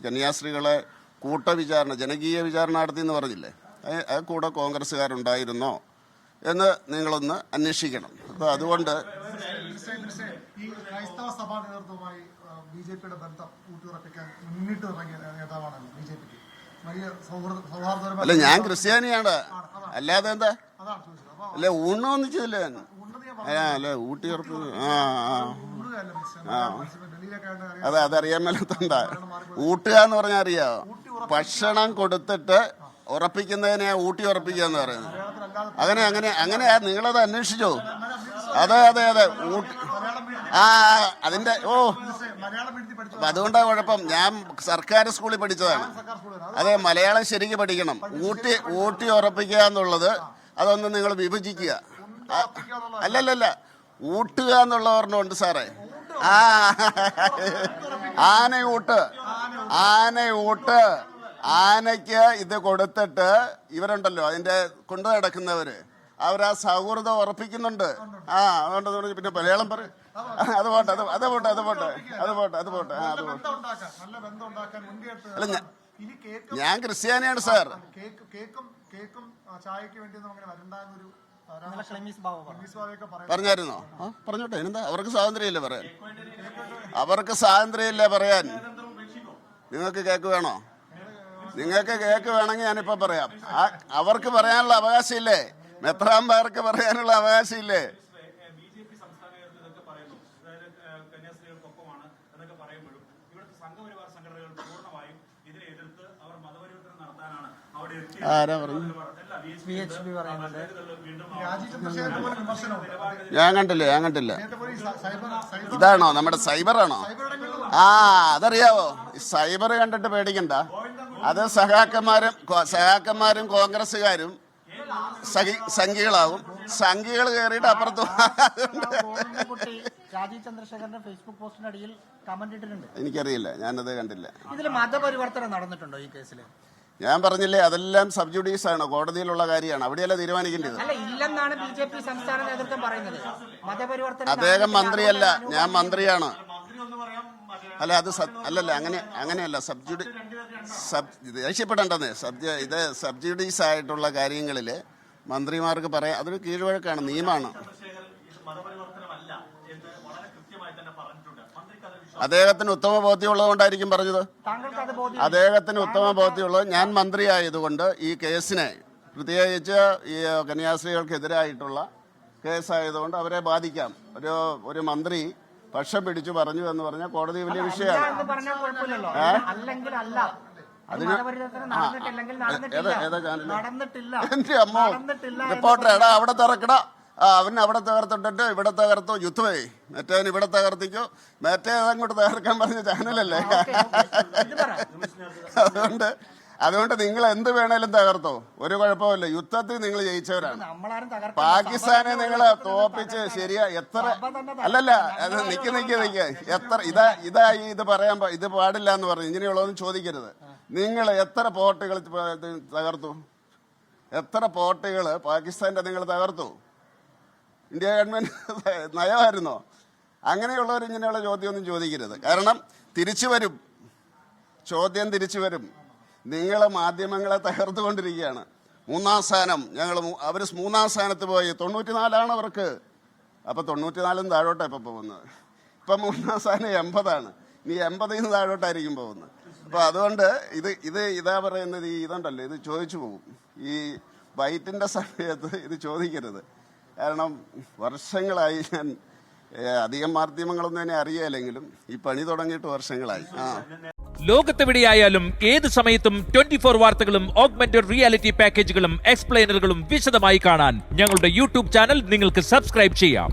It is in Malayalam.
ഈ കന്യാസ്ത്രീകളെ കൂട്ടവിചാരണ ജനകീയ വിചാരണ നടത്തി എന്ന് പറഞ്ഞില്ലേ ആ- കൂടെ കോൺഗ്രസ്സുകാരുണ്ടായിരുന്നോ എന്ന് നിങ്ങളൊന്ന് അന്വേഷിക്കണം. അപ്പോൾ അതുകൊണ്ട് ഈ ക്രൈസ്തവ സഭാ നേതൃത്വവുമായി ബി ജെ പിയുടെ ബന്ധം ഊട്ടിയുറപ്പിക്കാൻ മുന്നിട്ട് ഇറങ്ങിയ നേതാവാണല്ലോ ബി ജെ പിക്ക്. വലിയ അല്ല ഞാൻ ക്രിസ്ത്യാനിയാണ്. അല്ലാതെ എന്താ? അല്ല ഊണൊന്നിച്ചില്ല ഞാൻ? അല്ല ഊട്ടി ഉറപ്പ് ആ ആ. അതെ അതറിയാൻ മേലത്തണ്ട. ഊട്ടുക എന്ന് പറഞ്ഞാൽ അറിയാ? ഭക്ഷണം കൊടുത്തിട്ട് ഉറപ്പിക്കുന്നതിനെ ഊട്ടി ഉറപ്പിക്കുക എന്ന് പറയുന്നത് അങ്ങനെ അങ്ങനെ അങ്ങനെ നിങ്ങളത് അന്വേഷിച്ചോ? അതെ അതെ അതെ. ഊട്ടി ആ അതിന്റെ ഓ. അതുകൊണ്ടാ കുഴപ്പം. ഞാൻ സർക്കാർ സ്കൂളിൽ പഠിച്ചതാണ്. അതെ മലയാളം ശരിക്ക് പഠിക്കണം. ഊട്ടി ഊട്ടി ഉറപ്പിക്കുക എന്നുള്ളത് അതൊന്ന് നിങ്ങൾ വിഭജിക്കുക. അല്ലല്ലല്ല. ഊട്ടുക എന്നുള്ള ഓർമ്മയുണ്ട് സാറേ. ആ. ആനയൂട്ട്. ആനയൂട്ട്. ആനയ്ക്ക് ഇത് കൊടുത്തിട്ട് ഇവരുണ്ടല്ലോ അതിന്റെ കൊണ്ടു നടക്കുന്നവര്. അവരാ സൗഹൃദം ഉറപ്പിക്കുന്നുണ്ട്. ആ അതുകൊണ്ട് പിന്നെ മലയാളം പറ. അത് പോട്ടെ അത് അത് പോട്ടെ അത് പോട്ടെ അത് പോട്ടെ അത് പോട്ടെ ആ അത് പോട്ടെ. അല്ല, ഞാൻ- ഞാൻ ക്രിസ്ത്യാനിയാണ് സാർ. കേക്കും കേക്കും ആ, ചായക്ക് വേണ്ടി നമുക്ക് വരണ്ടെന്നൊരു പറഞ്ഞായിരുന്നോ? ആ പറഞ്ഞോട്ടെ എന്താ അവർക്ക് സ്വാതന്ത്ര്യമില്ലേ പറയാൻ? അവർക്ക് സ്വാതന്ത്ര്യമില്ലേ പറയാൻ? നിങ്ങൾക്ക് കേക്ക് വേണോ? നിങ്ങൾക്ക് കേക്ക് വേണമെങ്കിൽ ഞാനിപ്പോ പറയാം. അവർക്ക് പറയാനുള്ള അവകാശമില്ലേ? മെത്രാമ്പാർക്ക് പറയാനുള്ള അവകാശമില്ലേ? ഇല്ലേ സംസ്ഥാന നേതൃത്വം പറയുന്നു അതായത് ഏഹ്, കന്യാസ്ത്രീകൾക്കൊപ്പമാണ് എന്നൊക്കെ പറയുമ്പോഴും ഇവിടുത്തെ സംഘപരിവാർ സംഘടനകൾ പൂർണമായും ഇതിനെ അവർ മതപരിവർത്തനം നടത്താനാണ് അവിടെ എത്തിയത് ആരാ പറഞ്ഞു? പി എച്ച് പി പറയുന്നുണ്ട്. ഞാൻ കണ്ടില്ല ഞാൻ കണ്ടില്ല. ഇതാണോ? നമ്മുടെ സൈബറാണോ? ആണോ ആ അതറിയാവോ? സൈബർ കണ്ടിട്ട് പേടിക്കണ്ട. അത് സഹാക്കന്മാരും സഹാക്കന്മാരും കോൺഗ്രസ്സുകാരും സഖി സംഖ്യകളാവും സംഖ്യകൾ കയറിയിട്ട് അപ്പുറത്ത് കുട്ടി രാജീവ് ചന്ദ്രശേഖരന്റെ ഫേസ്ബുക്ക് പോസ്റ്റിനടിയിൽ കമന്റ് ഇട്ടിട്ടുണ്ട്. എനിക്കറിയില്ല ഞാനത് കണ്ടില്ല. ഇതിൽ മതപരിവർത്തനം നടന്നിട്ടുണ്ടോ ഈ കേസിൽ ഞാൻ പറഞ്ഞില്ലേ അതെല്ലാം സബ് ജുഡീസ് ആണ് കോടതിയിലുള്ള കാര്യമാണ്. അവിടെയല്ല തീരുമാനിക്കേണ്ടത്? അദ്ദേഹം മന്ത്രിയല്ല ഞാൻ മന്ത്രിയാണ്. മന്ത്രി ഒന്ന് പറയാം അല്ല അത് അല്ലല്ല അങ്ങനെ അങ്ങനെയല്ല സബ് ജുഡി സബ് ദേഷ്യപ്പെടേണ്ടെന്നേ സബ് ഇത് സബ്ജുഡീസ് ആയിട്ടുള്ള കാര്യങ്ങളിൽ മന്ത്രിമാർക്ക് പറയാം അതൊരു കീഴ്വഴക്കാണ് നിയമമാണ് അദ്ദേഹത്തിന് ഉത്തമ ബോധ്യമുള്ളതുകൊണ്ടായിരിക്കും പറഞ്ഞത്. ബോധ്യം അദ്ദേഹത്തിന് ഉത്തമ ബോധ്യമുള്ളത് ഞാൻ മന്ത്രിയായതുകൊണ്ട് ഈ കേസിനെ പ്രത്യേകിച്ച് ഈ കന്യാസ്ത്രീകൾക്കെതിരായിട്ടുള്ള കേസായതുകൊണ്ട് അവരെ ബാധിക്കാം. ഒരു ഒരു മന്ത്രി പക്ഷം പിടിച്ചു പറഞ്ഞു എന്ന് പറഞ്ഞാൽ കോടതി വലിയ വിഷയമാണ്. അതിന് ഏതാ- നടന്നിട്ടില്ല. ഏതാ ചാനൽ? എന്റെ അമ്മ റിപ്പോർട്ടർ എടാ അവിടെ തകർക്കടാ ആ അവൻ അവിടെ തകർത്തിട്ടിട്ട് ഇവിടെ തകർത്തു യുദ്ധമേ. മറ്റേവൻ ഇവിടെ തകർത്തിക്കോ. മറ്റേ അങ്ങോട്ട് തകർക്കാൻ പറഞ്ഞ ചാനലല്ലേ? അതുകൊണ്ട് അതുകൊണ്ട് നിങ്ങൾ എന്ത് വേണേലും തകർത്തോ. ഒരു കുഴപ്പമില്ല യുദ്ധത്തിൽ നിങ്ങൾ ജയിച്ചവരാണ്. പാകിസ്ഥാനെ നിങ്ങൾ തോപ്പിച്ച് ശരിയാ എത്ര അല്ലല്ല അത് നിക്ക് നിക്ക് നിക്ക് എത്ര ഇതാ ഇതാ ഈ ഇത് പറയാൻ ഇത് പാടില്ല എന്ന് പറഞ്ഞു. ഇങ്ങനെയുള്ളതൊന്നും ചോദിക്കരുത്. നിങ്ങൾ എത്ര പോർട്ടുകൾ തകർത്തു? എത്ര പോർട്ടുകൾ പാകിസ്ഥാന്റെ നിങ്ങൾ തകർത്തു? India government നയമായിരുന്നോ? അങ്ങനെയുള്ളവർ ഇങ്ങനെയുള്ള ചോദ്യമൊന്നും ചോദിക്കരുത്. കാരണം തിരിച്ചു വരും. ചോദ്യം തിരിച്ചു വരും. നിങ്ങൾ മാധ്യമങ്ങളെ തകർത്തുകൊണ്ടിരിക്കുകയാണ്. മൂന്നാം സ്ഥാനം. ഞങ്ങൾ അവർ മൂന്നാം സ്ഥാനത്ത് പോയി. തൊണ്ണൂറ്റിനാലാണ് അവർക്ക്. അപ്പം തൊണ്ണൂറ്റിനാലും താഴോട്ടാണ് ഇപ്പം പോകുന്നത്. ഇപ്പം മൂന്നാം സ്ഥാനം എൺപതാണ്. ഇനി എൺപതിൽ നിന്ന് താഴോട്ടായിരിക്കും പോകുന്നത്. അപ്പോൾ അതുകൊണ്ട് ഇത് ഇത് ഇതാ പറയുന്നത് ഈ ഇതുണ്ടല്ലോ. ഇത് ചോദിച്ചു പോകും. ഈ വൈറ്റിന്റെ സമയത്ത് ഇത് ചോദിക്കരുത്. കാരണം വർഷങ്ങളായി ഞാൻ അധികം മാധ്യമങ്ങളൊന്നും എന്നെ അറിയാലെങ്കിലും ഈ പണി തുടങ്ങിയിട്ട് വർഷങ്ങളായി. ലോകത്തെവിടെയായാലും ഏത് സമയത്തും ട്വന്റി ഫോർ വാർത്തകളും ഓഗ്മെന്റഡ് റിയാലിറ്റി പാക്കേജുകളും എക്സ്പ്ലെയിനറുകളും വിശദമായി കാണാൻ ഞങ്ങളുടെ യൂട്യൂബ് ചാനൽ നിങ്ങൾക്ക് സബ്സ്ക്രൈബ് ചെയ്യാം.